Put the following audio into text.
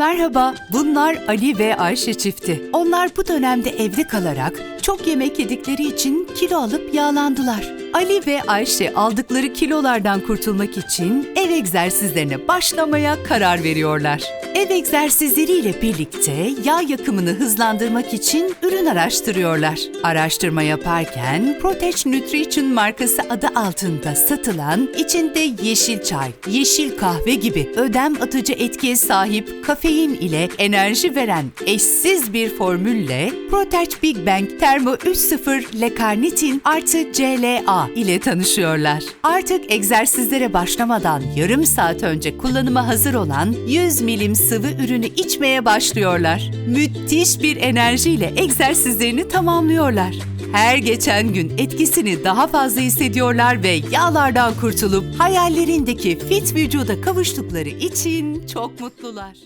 Merhaba, bunlar Ali ve Ayşe çifti. Onlar bu dönemde evde kalarak çok yemek yedikleri için kilo alıp yağlandılar. Ali ve Ayşe aldıkları kilolardan kurtulmak için ev egzersizlerine başlamaya karar veriyorlar. Ev egzersizleriyle birlikte yağ yakımını hızlandırmak için ürün araştırıyorlar. Araştırma yaparken Protege Nutrition markası adı altında satılan içinde yeşil çay, yeşil kahve gibi ödem atıcı etkiye sahip kafein ile enerji veren eşsiz bir formülle Protege Big Bang Termo 3.0 L-Carnitin artı CLA ile tanışıyorlar. Artık egzersizlere başlamadan yarım saat önce kullanıma hazır olan 100 milim sıvı ürünü içmeye başlıyorlar. Müthiş bir enerjiyle egzersizlerini tamamlıyorlar. Her geçen gün etkisini daha fazla hissediyorlar ve yağlardan kurtulup hayallerindeki fit vücuda kavuştukları için çok mutlular.